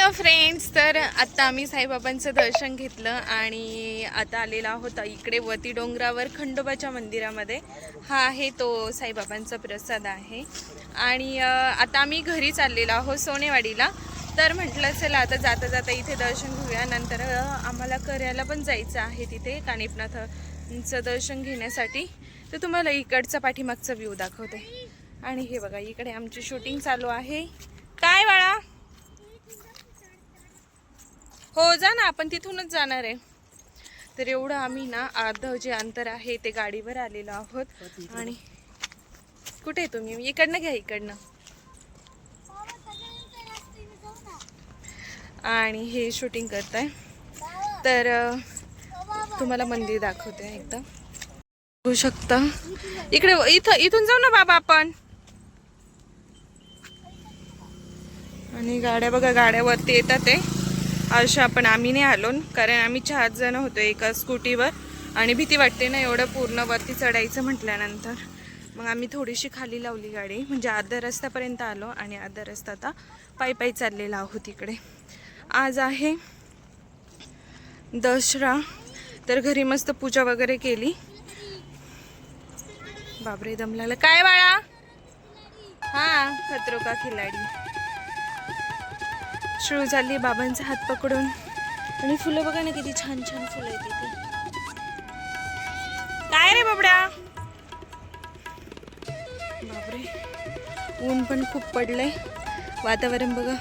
Hello friends तर आत्ता आम्ही साईबाबांचं दर्शन घेतलं आणि आता आलेला होता इकडे वती डोंगरावर खंडोबाच्या मंदिरामध्ये. हा आहे तो साईबाबांचा प्रसाद आहे. आणि आता आम्ही घरी चाललेलो आहोत सोनेवाडीला. तर म्हटलं चला आता जाता जाता इथे दर्शन घेऊया. नंतर आम्हाला कर्याला पण जायचं आहे तिथे कानिपनाथचं दर्शन घेण्यासाठी. तर तुम्हाला इकडचा पाठीमागचा व्ह्यू दाखवते. आणि हे बघा इकडे आमची शूटिंग चालू आहे. काय बाळा? हो जा ना आपण तिथूनच जाणार आहे. तर एवढं आम्ही ना अर्ध जे अंतर आहे ते गाडीवर आलेलो आहोत. आणि कुठे तुम्ही? इकडनं घ्या इकडनं. आणि हे शूटिंग करताय. तर तुम्हाला मंदिर दाखवते एकदा. बघू शकता. इकडे इथं इथून जाऊ ना बाबा आपण. आणि गाड्या बघा गाड्यावरती येतात ते. अशा पण आम्ही नाही आलो कारण आम्ही चार जण होतो एका स्कूटीवर आणि भीती वाटते ना एवढं पूर्ण वरती चढायचं म्हटल्यानंतर. मग आम्ही थोडीशी खाली लावली गाडी म्हणजे अर्ध्या रस्त्यापर्यंत आलो आणि अर्धा रस्ता आता पायी पायी चाललेला आहोत इकडे. आज आहे दसरा तर घरी मस्त पूजा वगैरे केली. बापरे दमलाला. काय बाळा? हा खतरो का खिलाडी? सुरू झाली बाबांचा हात पकडून. आणि फुलं बघा ना किती छान छान फुलं आहेत तिथे काय रे बाबड्या? बापरे ऊन पण खूप पडलंय. वातावरण बघा.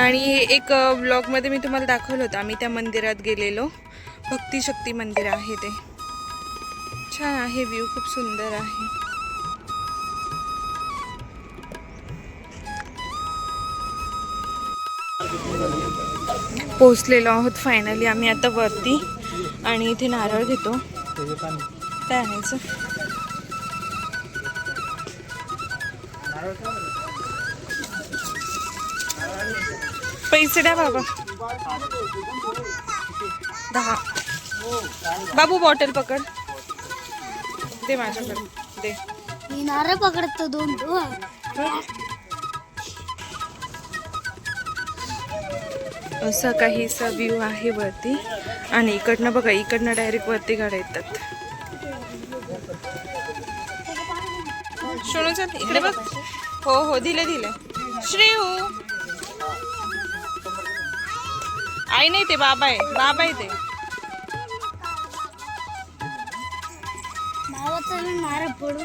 आणि एक ब्लॉगमध्ये मी तुम्हाला दाखवलं होतं. आम्ही त्या मंदिरात गेलेलो. भक्ती शक्ती मंदिर आहे ते. छान आहे व्ह्यू खूप सुंदर आहे. पोचलेलो आहोत फायनली आम्ही आता वरती आणि इथे नारळ घेतो. काय आणायचं? पैसे द्या बाबा. दहा. बाबू बॉटल पकड. दे माझ्याकडे. दे. मी नारळ पकडतो दोन. असा काहीसा व्ह्यू आहे वरती. आणि इकडनं बघा इकडनं डायरेक्ट वरती गाड्या येतात. सोनू चल इकडे बघ. हो हो दिले दिले. श्रेयू आई नाही ते बाबा आहे. बाबा आहे ते. नारळ पडू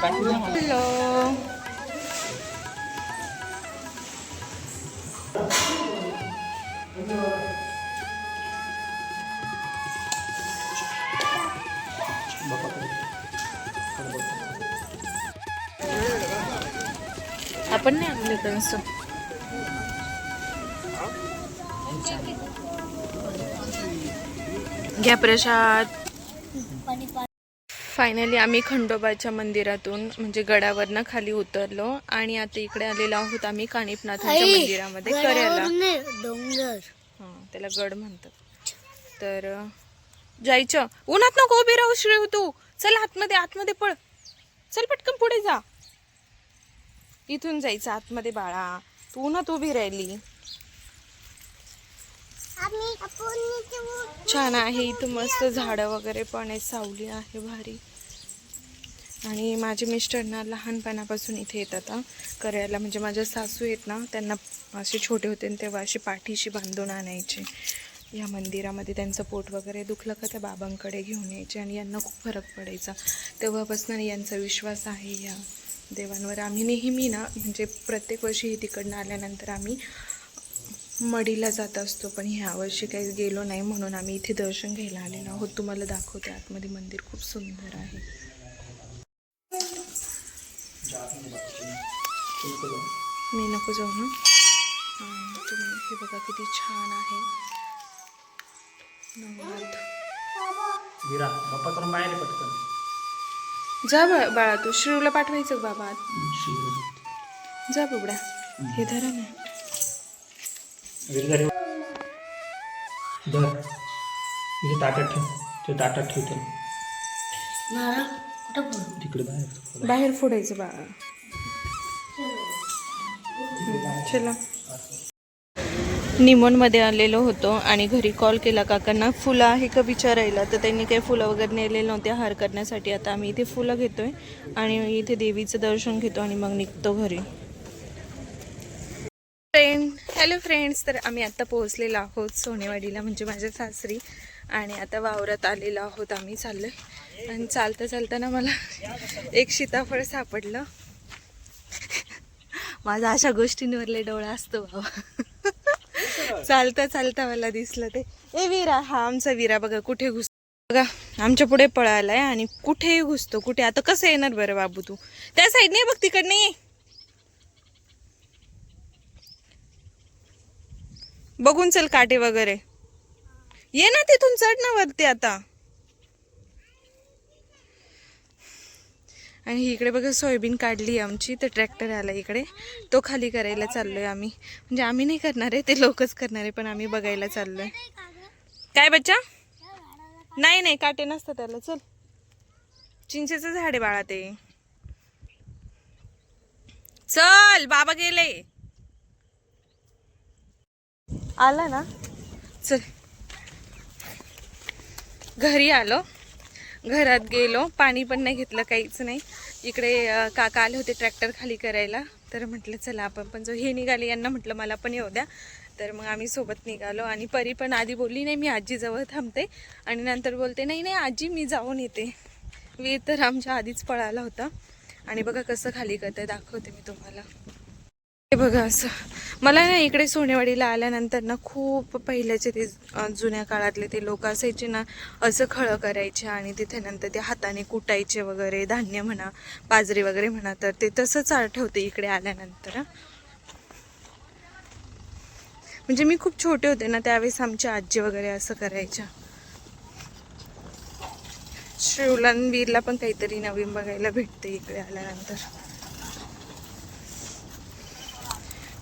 हॅलो आपण नाही आणले त्यांचं घ्या प्रसाद पाणी पा फायनली आम्ही खंडोबाच्या मंदिरातून म्हणजे गडावरनं खाली उतरलो आणि आता इकडे आलेलो आहोत आम्ही कानिपनाथांच्या मंदिरामध्ये करायला डोंगर. हा त्याला गड म्हणतात. तर जायचं. उन्हात नको उभी राहू श्रेव तू चल आतमध्ये आतमध्ये पळ. चल पटकन पुढे जा. इथून जायचं आतमध्ये बाळा. तू ना तू उभी राहिली. छान आहे इथं मस्त झाडं वगैरे पण आहे सावली आहे भारी. आणि माझे मिस्टर ना लहानपणापासून इथे येतात करायला म्हणजे माझ्या सासू आहेत ना त्यांना असे छोटे होते तेव्हा अशी पाठीशी बांधून आणायचे. या मंदिरामध्ये त्यांचं पोट वगैरे दुखलं का त्या बाबांकडे घेऊन यायचे आणि यांना खूप फरक पडायचा. तेव्हापासून यांचा विश्वास आहे या देवांवर. आम्ही नेहमी ना म्हणजे प्रत्येक वर्षी तिकडनं आल्यानंतर आम्ही मडीला जात असतो पण ह्या वर्षी काही गेलो नाही म्हणून आम्ही इथे दर्शन घ्यायला आलेलो हो, आहोत तुम्हाला दाखवते आतमध्ये मंदिर खूप सुंदर आहे. मी नको जाऊ ना. हां, तुम्ही हे बघा किती छान आहे. जा बा बाळा तू शिरूला पाठवायचं बाबा? जा बुबड्या. हे धरा ना धर. ताटात ठेव. ते ताटात ठेवतो. तिकडे बाहेर बाहेर फोडायचं बा. चला. निमोनमध्ये आलेलो होतो आणि घरी कॉल केला काकांना. फुलं आहे का विचारायला? तर त्यांनी काही फुलं वगैरे नेलेले नव्हते हार करण्यासाठी. आता आम्ही इथे फुलं घेतो आहे आणि इथे देवीचं दर्शन घेतो आणि मग निघतो घरी. फ्रेंड हॅलो फ्रेंड्स तर आम्ही आत्ता पोहोचलेलो आहोत सोनेवाडीला म्हणजे माझ्या सासरी. आणि आता वावरात आलेलो आहोत आम्ही चाललं आणि चालता चालताना मला एक सीताफळ सापडलं. माझा अशा गोष्टींवरले डोळा असतो बाबा चालता चालता मला दिसलं ते. ए विरा हा आमचा विरा बघा कुठे घुस बघा आमच्या पुढे पळालाय आणि कुठेही घुसतो कुठे? आता कसं येणार बरं बाबू तू? त्या साईडने बघ तिकडने ये. बघून चल काटे वगैरे. ये ना तिथून चढ ना वरती आता. आणि इकडे बघा सोयाबीन काढली आमची तर ट्रॅक्टर आला इकडे. तो खाली करायला चाललोय आम्ही. म्हणजे आम्ही नाही करणार आहे ते लोकच करणार आहे पण आम्ही बघायला चाललोय. काय बच्चा? नाही नाही काटे नसतं त्याला. चल. चिंचेचं झाड आहे बाळा ते. चल बाबा गेले. आला ना? चल. घरी आलो. घरात गेलो. पाणी पण नाही घेतलं काहीच नाही. इकडे काका आले होते ट्रॅक्टर खाली करायला. तर म्हटलं चला आपण पण जो हे निघाले यांना म्हटलं मला पण येऊ द्या. तर मग आम्ही सोबत निघालो. आणि परी पण आधी बोलली नाही मी आजीजवळ थांबते. आणि नंतर बोलते नाही नाही आजी मी जाऊन येते. वीर तर आमच्या आधीच पळाला होता. आणि बघा कसं खाली करते दाखवते मी तुम्हाला. हे बघा असं. मला ना इकडे सोनेवाडीला आल्यानंतर ना खूप पहिल्याचे ते जुन्या काळातले ते लोक असायचे ना असं खळं करायचे आणि तिथे नंतर ते हाताने कुटायचे वगैरे धान्य म्हणा बाजरी वगैरे म्हणा तर ते तसंच आठवते इकडे आल्यानंतर म्हणजे मी खूप छोटे होते ना त्यावेळेस आमच्या आजी वगैरे असं करायच्या. शिवला वीरला पण काहीतरी नवीन बघायला भेटते इकडे आल्यानंतर.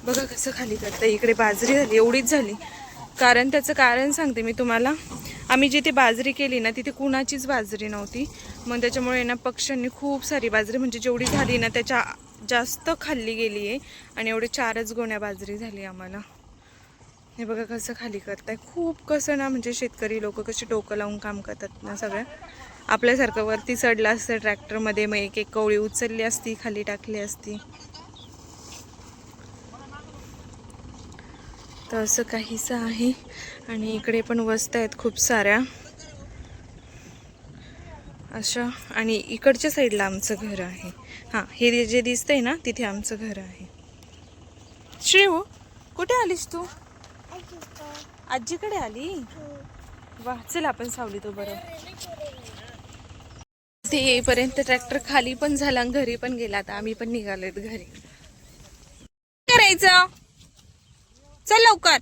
बघा कसं खाली करतं. इकडे बाजरी झाली एवढीच झाली. कारण त्याचं कारण सांगते मी तुम्हाला. आम्ही जिथे बाजरी केली ना तिथे कुणाचीच बाजरी नव्हती. मग त्याच्यामुळे ना पक्ष्यांनी खूप सारी बाजरी म्हणजे जेवढी झाली ना त्याच्या जास्त खाल्ली गेली आहे आणि एवढे चारच गोण्या बाजरी झाली आम्हाला. हे बघा कसं खाली करताय. खूप कसं ना म्हणजे शेतकरी लोक कसे डोकं लावून काम करतात ना सगळ्या. आपल्यासारखं वरती चढलं असतं ट्रॅक्टरमध्ये मग एक एक कवळी उचलली असती खाली टाकली असती. तर असं काहीसं आहे. आणि इकडे पण वस्त्या आहेत खूप साऱ्या. अशा. आणि इकडच्या साईडला आमचं घर आहे. हां हे जे दिसतंय ना तिथे आमचं घर आहे. श्रीव कुठे आलीस तू? आजीकडे आली? वा चल आपण सावली तो बरं ते येईपर्यंत ट्रॅक्टर खाली पण झाला घरी पण गेला. आता आम्ही पण निघालोय घरी. करायचं? चल लवकर.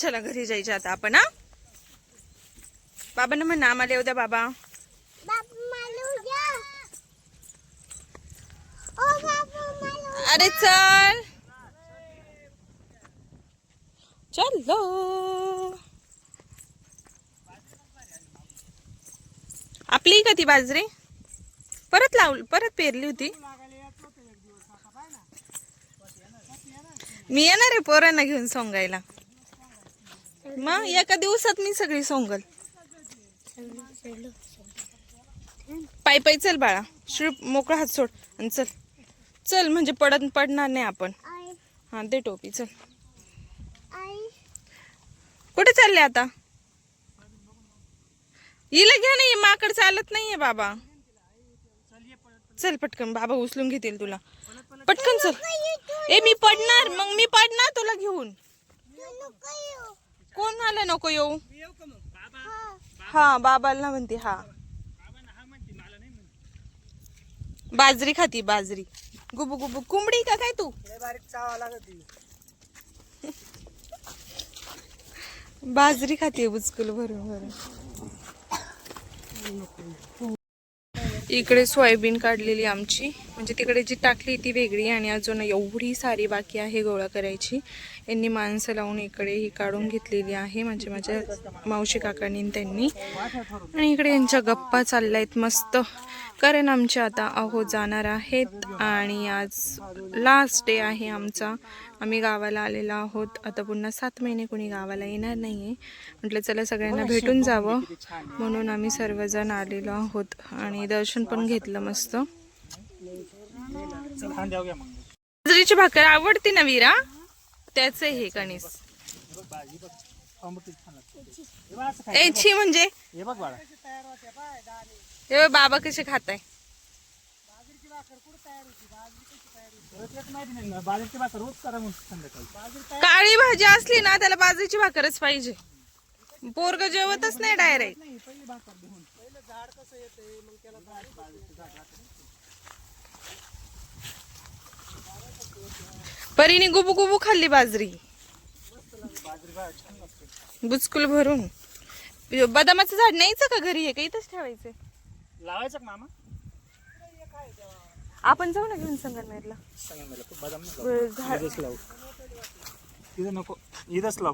चला घरी जायचं आता आपण हा? बाबांना म्हणा आम्हाला येऊ द्या बाबा. अरे चल. चलो. आपली का ती बाजरी? परत लाव परत पेरली होती. मी येणार आहे पोरांना घेऊन सोंगायला. मग एका दिवसात मी सगळी सोंगल. पाय पाय चल बाळा. श्री मोकळा हात सोड. आणि चल. चल म्हणजे पडत पडणार नाही आपण. हा दे टोपी चल. कुठे चालले आता? हिला घ्या नाही माकड चालत नाहीये बाबा. चल पटकन बाबा उचलून घेतील तुला. पटकन चल. ए मी पडणार. मग मी पडणार तुला घेऊन. कोण आलं नको येऊ? हा बाबाला म्हणते हा. बाजरी खाती बाजरी. गुबू गुबू. कोंबडी का काय तू? बाजरी खाते बुचकुल भरून भरून. इकडे सोयाबीन काढलेली आमची. म्हणजे तिकडे जी टाकली ती वेगळी आणि अजून एवढी सारी बाकी आहे गोळा करायची. यांनी माणसं लावून इकडे ही काढून घेतलेली आहे म्हणजे माझ्या मावशी काकांनी त्यांनी. आणि इकडे यांच्या गप्पा चालल्या मस्त. कारण आमचे आता अहो जाणार आहेत आणि आज लास्ट डे आहे आमचा. आम्ही गावाला आलेलो आहोत. आता पुन्हा सात महिने कोणी गावाला येणार नाही आहे म्हटलं चला सगळ्यांना भेटून जावं. म्हणून आम्ही सर्वजण आलेलो आहोत आणि दर्शन पण घेतलं मस्त. बाजरीची भाकर आवडते ना वीरा? त्याच हे कणीस. याची म्हणजे? हे बघ बाळा. बघ बाबा कसे खात आहे बाजरीची भाकर रोज करा मग संध्याकाळी काळी भाजी असली ना त्याला बाजरीची भाकरच पाहिजे. पोरग जेवतच नाही डायरेक्ट परीने गुबू गुबू खाल्ली बाजरी. बुचकुल भरून. बदामाचं झाड न्यायचं का घरी? हे का इथंच ठेवायचं? लावायचं मामा? आपण जाऊ ना घेऊन संगमनेरला. सांगा मला खूप बदाम नको. बरं, झाड इथंच लावू. इथं नको. इथंच लाव.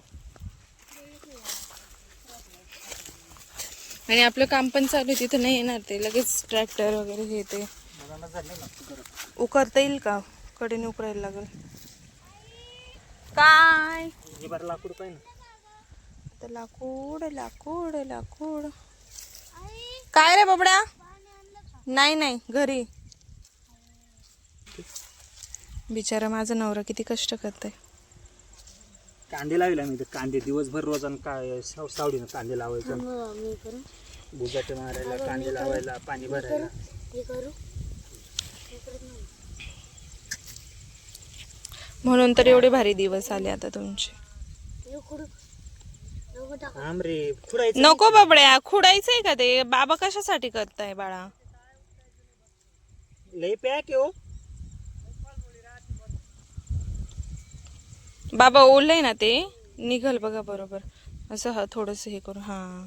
आणि आपलं काम पण चालू आहे तिथं नाही येणार ते. लगेच ट्रॅक्टर वगैरे हे ते. बदाम झाले ना तू करत उकरता येईल का? कडेने उकरायला लागेल. काय? हे बरं लाकूड पाहिजे ना. आता लाकूड लाकूड लाकूड. काय रे बाबड्या? नाही नाही. घरी. बिचारा माझा नवरा किती कष्ट करतोय. कांदे लावले मी कांदे दिवसभर रोजान काय साव- सावडीनं कांदे लावायचं. मी करू. बुजाटे मारायला कांदे लावायला पाणी भरायला. हे करू म्हणून तर एवढे भारी दिवस आले आता तुमचे. हे नको टाक. आम रे खुडायचं नको बाबड्या खुडायचंय का ते? बाबा कशासाठी करताय बाळा? लई पॅक आहे हो. बाबा ओलय ना ते. निघल बघा बरोबर. असं हा थोडस हे करू. हा.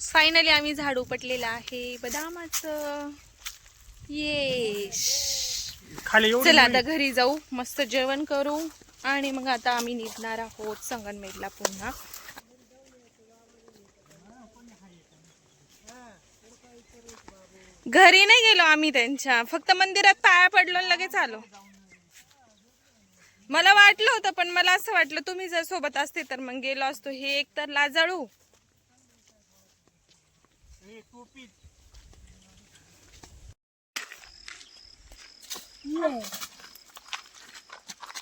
फायनली आम्ही झाड उपटलेलं आहे. बदामाचं. येश खाली चला आता घरी जाऊ. मस्त जेवण करू. आणि मग आता आम्ही निघणार आहोत संगनमेरला पुन्हा. घरी नाही गेलो आम्ही त्यांच्या. फक्त मंदिरात पाया पडलो आणि लगेच आलो. मला वाटलं होतं पण मला असं वाटलं तुम्ही जर सोबत असते तर मग गेलो असतो. हे एक तर लाजाळू.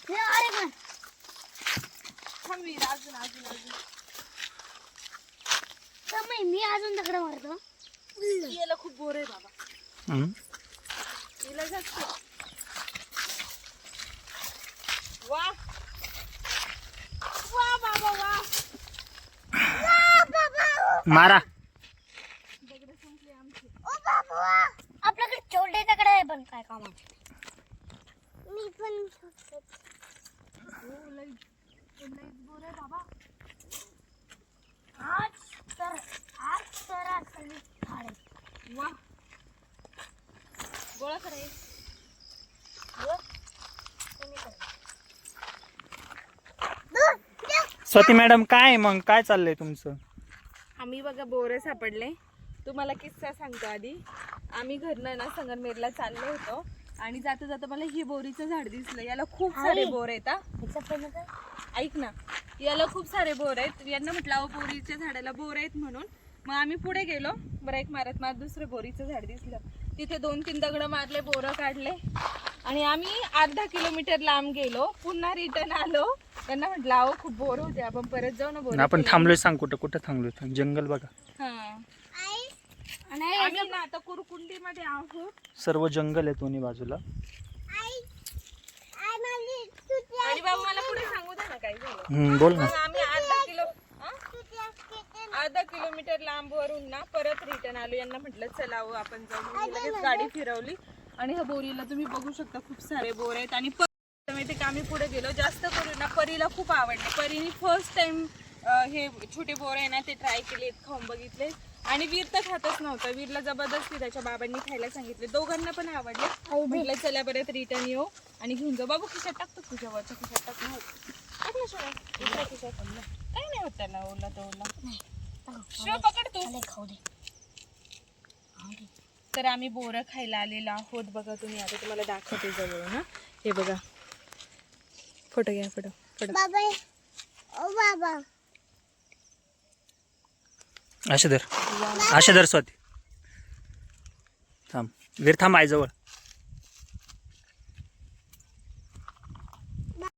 हे अरे पण समय मी अजून दगड मारतो. याला खूप बोर आहे बाबा. मारा. आपल्याकडे छोटे दगड आहे पण काय कामाचे मी पण आज तर आज तर झाडे वा. गोळा करे स्वती मॅडम काय मग? काय चाललंय तुमचं? आम्ही बघा बोरं सापडले. तुम्हाला किस्सा सांगतो आधी. आम्ही घरनं ना संगमनेरला चाललो होतो आणि जाता जाता मला ही बोरीचं झाड दिसलं. याला खूप सारे बोर आहेत हा. ऐक ना. याला खूप सारे बोर आहेत. यांना म्हटलं अहो बोरीच्या झाडाला बोर आहेत म्हणून. मग आम्ही पुढे गेलो. ब्रेक मारत मारत दुसरं बोरीचं झाड दिसलं. तिथे दोन तीन दगड मारले बोरं काढले. आणि आम्ही अर्धा किलोमीटर लांब गेलो. पुन्हा रिटर्न आलो. त्यांना म्हटलं अहो खूप बोर होते. आपण परत जाऊ ना बोर. आपण थांबलोय सांग कुठं कुठं थांबलोय थांब. जंगल बघा. हा. आणि आम्ही ना आता कुरकुंडी मध्ये आहोत. सर्व जंगल आहे दोन्ही बाजूला. आणि बाबा मला पुढे सांगू दे ना काय झालं. हम्म, बोल ना. मग आम्ही अर्धा किलो हा? अर्धा किलोमीटर लांबवरून ना परत रिटर्न आलो यांना म्हटलं चला हो आपण जाऊ. लगेच गाडी फिरवली. आणि ह्या बोरीला तुम्ही बघू शकता खूप सारे बोर आहेत. आणि माहिती का आम्ही पुढे गेलो जास्त करून ना परीला खूप आवडले. परीने फर्स्ट टाइम हे छोटे बोर आहे ना ते ट्राय केले खाऊन बघितले. आणि वीर तर खातच नव्हता. वीरला जबरदस्ती त्याच्या बाबांनी खायला सांगितले. दोघांना पण आवडले. म्हटलं चला परत रिटर्न येऊ. आणि घेऊन जाऊ. बाबू खिशात टाकतो तुझ्या वरच्या खिशात टाक. नाही. टाक ना शिवाय दुसऱ्या खिशात. काही नाही होत त्याला ओला तो ओला शिव पकड तू. चालेल, खाऊ दे. तर आम्ही बोरं खायला आलेलो आहोत. बघा तुम्ही आता तुम्हाला दाखवते जवळ ना हे बघा. फोटो घ्या फोटो. फोटो. बाबा ओ बाबा. असे धर असे धर स्वाती. थांब. वीर थांब आईजवळ.